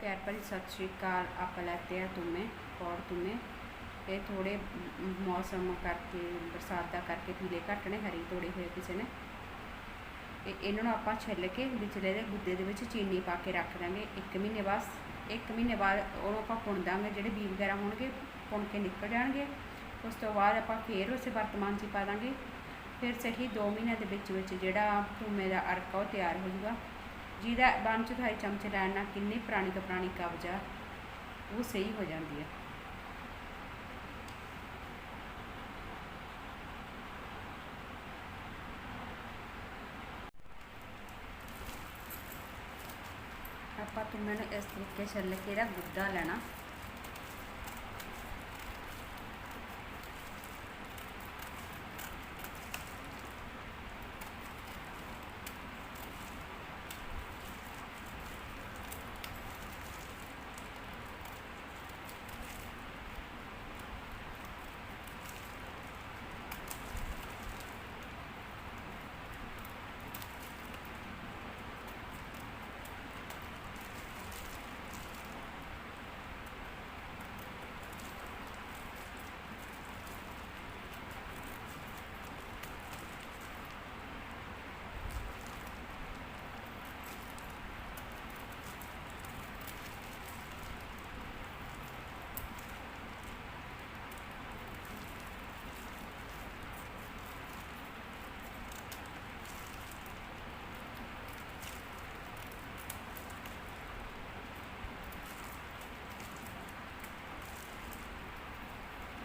ਪਿਆਰ ਭਰੀ ਸਤਿ ਸ਼੍ਰੀ ਅਕਾਲ, ਆਪਾਂ ਲੈਤੇ ਆ ਤੁਮੇ ਔਰ ਤੁਮੇ? ਇਹ ਥੋੜੇ ਮੌਸਮ ਕਰਕੇ, ਬਰਸਾਤ ਦਾ ਕਰਕੇ ਪੀਲੇ ਘੱਟ ਨੇ, ਹਰੀ ਤੋੜੇ ਹੋਏ ਕਿਸੇ ਨੇ। ਇਹ ਇਹਨਾਂ ਨੂੰ ਆਪਾਂ ਛਿੱਲ ਕੇ ਵਿਚਲੇ ਦੇ ਗੁੱਦੇ ਦੇ ਵਿੱਚ ਚੀਨੀ ਪਾ ਕੇ ਰੱਖ ਦਾਂਗੇ 1 ਮਹੀਨੇ ਬਾਅਦ 1 ਮਹੀਨੇ ਬਾਅਦ ਉਹ ਆਪਾਂ ਪੁਣ ਦਾਂਗੇ, ਜਿਹੜੇ ਬੀ ਵਗੈਰਾ ਹੋਣਗੇ, ਪੁਣ ਕੇ ਨਿਕਲ ਜਾਣਗੇ। ਉਸ ਤੋਂ ਬਾਅਦ ਆਪਾਂ ਫੇਰ ਉਸੇ ਵਰਤਮਾਨ 'ਚ ਹੀ ਪਾ ਦਾਂਗੇ। ਫਿਰ ਸਹੀ 2 ਮਹੀਨਿਆਂ ਦੇ ਵਿੱਚ ਵਿੱਚ ਜਿਹੜਾ ਧੂਮੇ ਦਾ ਅਰਕਾ ਉਹ ਤਿਆਰ ਹੋ ਜਾਊਗਾ ਜਿਹਦਾ ਬਣ ਚੁਥਾਈ ਚਮਚ ਲੈਣ ਨਾਲ ਕਿੰਨੀ ਪੁਰਾਣੀ ਤੋਂ ਪੁਰਾਣੀ ਕਬਜ਼ਾ ਉਹ ਸਹੀ ਹੋ ਜਾਂਦੀ ਹੈ ਆਪਾਂ ਧੂਮੇ ਨੂੰ ਇਸ ਤਰੀਕੇ ਛੱਲ ਕੇ ਇਹਦਾ ਗੁੱਦਾ ਲੈਣਾ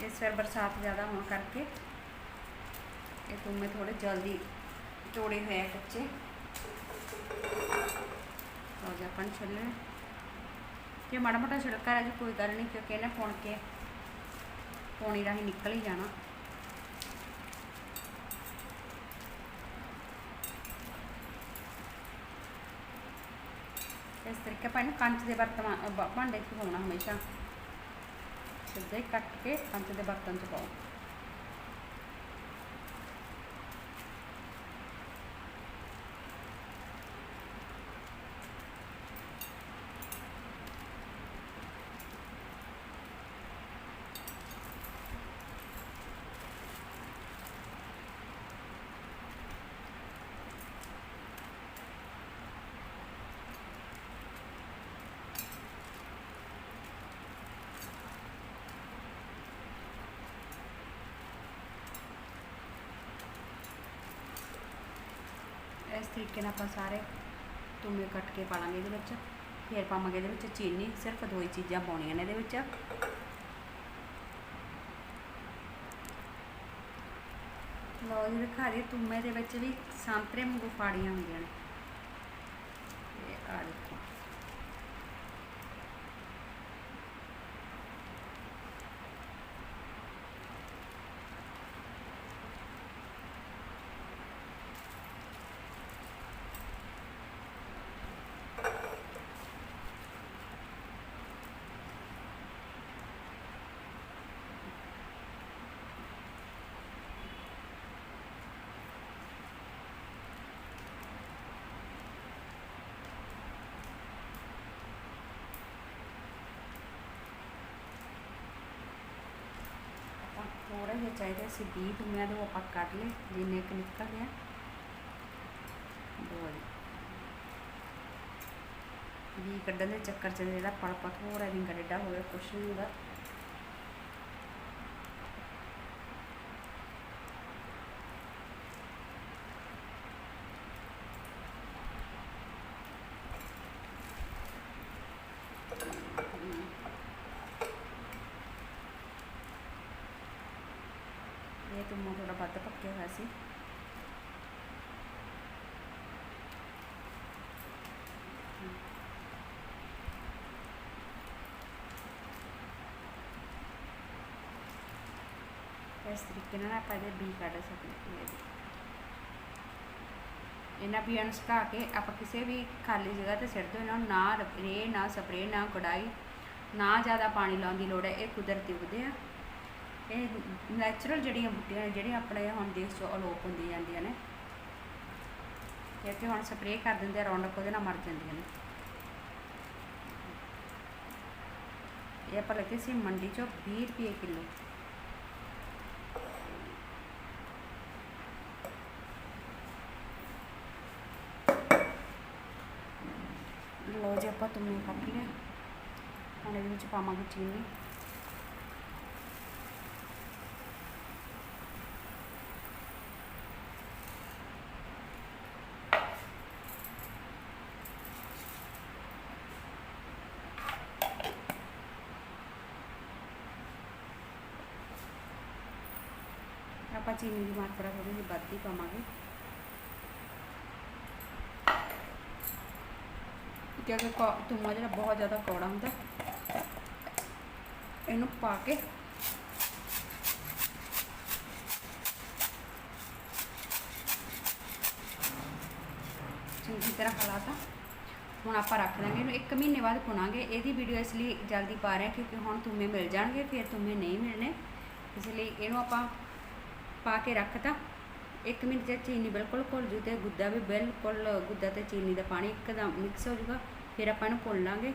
ਇਸ ਵਾਰ ਬਰਸਾਤ ਜ਼ਿਆਦਾ ਹੋਣ ਕਰਕੇ ਇਹ ਤੁਮੇ ਥੋੜੇ ਜਲਦੀ ਤੋੜੇ ਹੋਏ ਆ ਕੱਚੇ। ਹੋ ਜਾ, ਆਪਾਂ ਨੂੰ ਛਿੱਲਣੇ। ਮਾੜਾ ਮੋਟਾ ਛਿੜਕਾ ਰਹਿ ਜਾ ਕੋਈ ਗੱਲ ਨਹੀਂ, ਕਿਉਂਕਿ ਇਹਨੇ ਫੁਣ ਕੇ ਪੌਣੀ ਰਾਹੀਂ ਨਿਕਲ ਹੀ ਜਾਣਾ। ਇਸ ਤਰੀਕੇ ਆਪਾਂ ਇਹਨੂੰ ਕੰਚ ਦੇ ਬਰਤਨ ਭਾਂਡੇ 'ਚ ਹੋਣਾ ਹਮੇਸ਼ਾ। ਸਿੱਧੇ ਕੱਟ ਕੇ ਕੰਚ ਦੇ ਬਰਤਨ 'ਚ ਪਾਓ ਇਸ ਤਰੀਕੇ ਨਾਲ ਆਪਾਂ ਸਾਰੇ ਤੁਮੇ ਕੱਟ ਕੇ ਪਾ ਲਾਂਗੇ ਇਹਦੇ ਵਿੱਚ। ਫਿਰ ਪਾਵਾਂਗੇ ਇਹਦੇ ਵਿੱਚ ਚੀਨੀ, ਸਿਰਫ ਦੋ ਹੀ ਚੀਜ਼ਾਂ ਪਾਉਣੀਆਂ ਨੇ ਇਹਦੇ ਵਿੱਚ। ਲਓ ਜੀ, ਦਿਖਾ ਰਹੀ ਤੁਮੇ ਦੇ ਵਿੱਚ ਵੀ ਸੰਤਰੇ ਵਾਂਗੂ ਫਾੜੀਆਂ ਹੁੰਦੀਆਂ ਨੇ। ਇਹ ਆ ਦੇਖੋ ਆਪਾਂ ਥੋੜਾ ਜਿਹਾ ਚਾਹੀਦਾ ਸੀ 20 ਤੁਮਿਆਂ ਦੇ ਉਹ ਆਪਾਂ ਕੱਢ ਲਏ, ਜਿੰਨੇ ਕੁ ਨਿਕਲ ਗਿਆ। ਦੋ ਵੀ ਕੱਢਣ ਦੇ ਚੱਕਰ 'ਚ ਜਿਹੜਾ ਪਲਪਾ ਥੋੜਾ ਰਿੰਗਾ ਡੇਡਾ ਹੋਵੇ ਕੁਛ ਨਹੀਂ ਹੁੰਦਾ ਇਹ ਤੁਮਾ ਥੋੜਾ ਵੱਧ ਪੱਕਿਆ ਹੋਇਆ ਸੀ ਇਸ ਤਰੀਕੇ ਨਾਲ ਆਪਾਂ ਇਹਦੇ ਬੀ ਕੱਢ ਸਕਦੇ ਹਾਂ ਇਹਨਾਂ ਬੀਆਂ ਨੂੰ ਸੁਕਾ ਕੇ ਆਪਾਂ ਕਿਸੇ ਵੀ ਖਾਲੀ ਜਗ੍ਹਾ ਤੇ ਸਿੱਟ ਦਿਓ ਇਹਨਾਂ ਨੂੰ ਨਾ ਰੇ ਨਾ ਸਪਰੇ ਨਾ ਕਢਾਈ ਨਾ ਜ਼ਿਆਦਾ ਪਾਣੀ ਲਾਉਣ ਦੀ ਲੋੜ ਹੈ ਇਹ ਕੁਦਰਤੀ ਉਗਦੇ ਆ ਇਹ ਨੈਚੁਰਲ ਜਿਹੜੀਆਂ ਬੂਟੀਆਂ ਨੇ ਆਪਣੇ ਹੁਣ ਦੇਸ਼ ਚ ਅਲੋਪ ਹੁੰਦੀ ਜਾਂਦੀਆਂ ਨੇ ਕਿਉਂਕਿ ਹੁਣ ਸਪਰੇਅ ਕਰ ਦਿੰਦੇ ਆ ਰੌਣਕ ਉਹਦੇ ਨਾਲ ਮਰ ਜਾਂਦੀਆਂ ਨੇ ਇਹ ਆਪਾਂ ਲੱਗੇ ਸੀ ਮੰਡੀ ਚੋਂ 20 ਰੁਪਏ ਕਿਲੋ ਲੋ ਜੀ ਆਪਾਂ ਤੁਮੇ ਕੱਟ ਲਿਆ ਹੁਣ ਇਹਦੇ ਵਿੱਚ ਪਾਵਾਂਗੇ ਚੀਨੀ ਆਪਾਂ ਚੀਨੀ ਦੀ ਮਾਤਰਾ ਥੋੜੀ ਜਿਹੀ ਵੱਧ ਹੀ ਪਾਵਾਂਗੇ ਕਿਉਂਕਿ ਕੌ- ਜਿਹੜਾ ਬਹੁਤ ਜ਼ਿਆਦਾ ਕੌੜਾ ਹੁੰਦਾ, ਇਹਨੂੰ ਪਾ ਕੇ ਚੰਗੀ ਤਰ੍ਹਾਂ ਹਲਾਤਾ ਹੁਣ ਆਪਾਂ ਰੱਖ ਦਾਂਗੇ, ਇਹਨੂੰ 1 ਮਹੀਨੇ ਬਾਅਦ ਪੁਣਾਂਗੇ ਇਹਦੀ ਵੀਡੀਓ ਇਸ ਲਈ ਜਲਦੀ ਪਾ ਰਹੇ ਕਿਉਂਕਿ ਹੁਣ ਤੁਮੇ ਮਿਲ ਜਾਣਗੇ, ਫਿਰ ਤੁਮੇ ਨਹੀਂ ਮਿਲਣੇ। ਇਸ ਲਈ ਇਹਨੂੰ ਆਪਾਂ ਪਾ ਕੇ ਰੱਖਤਾ ਇੱਕ ਮਿੰਟ ਚ ਚੀਨੀ ਬਿਲਕੁਲ ਘੁਲ ਜੂ ਤੇ ਗੁੱਦਾ ਵੀ ਬਿਲਕੁਲ ਗੁੱਦਾ ਤੇ ਚੀਨੀ ਦਾ ਪਾਣੀ ਇੱਕਦਮ ਮਿਕਸ ਹੋ ਜਾਊਗਾ ਫਿਰ ਆਪਾਂ ਇਹਨੂੰ ਭੁੰਨ ਲਾਂਗੇ।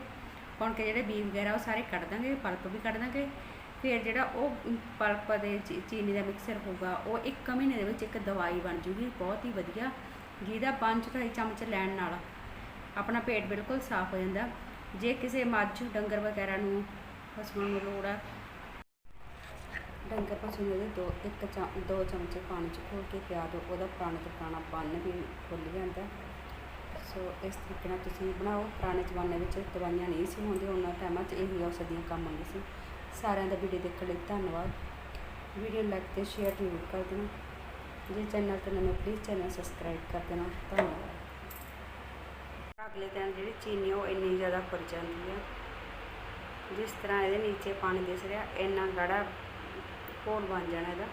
ਭੁੰਨ ਕੇ ਜਿਹੜੇ ਬੀ ਵਗੈਰਾ ਉਹ ਸਾਰੇ ਕੱਢ ਦਾਂਗੇ, ਪਲਪ ਵੀ ਕੱਢ ਦਾਂਗੇ। ਫਿਰ ਜਿਹੜਾ ਉਹ ਪਲਪ ਦੇ ਚੀਨੀ ਦਾ ਮਿਕਸਰ ਹੋਊਗਾ, ਉਹ ਇੱਕ ਮਹੀਨੇ ਦੇ ਵਿੱਚ ਇੱਕ ਦਵਾਈ ਬਣ ਜੂਗੀ, ਬਹੁਤ ਹੀ ਵਧੀਆ। ਜਿਹਦਾ ਪੰਜ ਢਾਈ ਚਮਚ ਲੈਣ ਨਾਲ ਆਪਣਾ ਪੇਟ ਬਿਲਕੁਲ ਸਾਫ਼ ਹੋ ਜਾਂਦਾ। ਜੇ ਕਿਸੇ ਮੱਝ ਡੰਗਰ ਵਗੈਰਾ ਨੂੰ ਪਸ਼ੂਆਂ ਨੂੰ ਲੋੜ ਆ, ਡੰਗਰ ਪਸ਼ੂ ਨੂੰ ਦੋ, ਇੱਕ ਚਮ ਦੋ ਚਮਚੇ ਪਾਣੀ ਚ ਘੋਲ ਕੇ ਪਿਆ ਦਿਓ ਉਹਦਾ ਪੁਰਾਣੇ ਤੋਂ ਪੁਰਾਣਾ ਬੰਨ ਵੀ ਖੁੱਲ ਜਾਂਦਾ। ਸੋ ਇਸ ਤਰੀਕੇ ਨਾਲ ਤੁਸੀਂ ਬਣਾਓ। ਪੁਰਾਣੇ ਜ਼ਮਾਨੇ ਵਿੱਚ ਦਵਾਈਆਂ ਨਹੀਂ ਸੀ ਹੁੰਦੀਆਂ, ਉਹਨਾਂ ਟਾਈਮਾਂ 'ਚ ਇਹੀ ਔਸ਼ਧੀਆਂ ਕੰਮ ਆਉਂਦੀਆਂ ਸੀ। ਸਾਰਿਆਂ ਦਾ ਵੀਡੀਓ ਦੇਖਣ ਲਈ ਧੰਨਵਾਦ। ਵੀਡੀਓ ਲਾਈਕ ਤੇ ਸ਼ੇਅਰ ਜ਼ਰੂਰ ਕਰ ਦੇਣਾ। ਜੇ ਚੈਨਲ ਤੇ ਨਵੇਂ ਪਲੀਜ਼ ਚੈਨਲ ਸਬਸਕ੍ਰਾਈਬ ਕਰ ਦੇਣਾ। ਧੰਨਵਾਦ। ਅਗਲੇ ਦਿਨ ਜਿਹੜੀ ਚੀਨੀ, ਉਹ ਇੰਨੀ ਜ਼ਿਆਦਾ ਫੁੱਲ ਜਾਂਦੀ ਆ। ਜਿਸ ਤਰ੍ਹਾਂ ਇਹਦੇ ਨੀਚੇ ਪਾਣੀ ਦਿਸ ਰਿਹਾ, ਇੰਨਾ ਗਾੜਾ ਘੋਲ ਬਣ ਜਾਣਾ ਇਹਦਾ।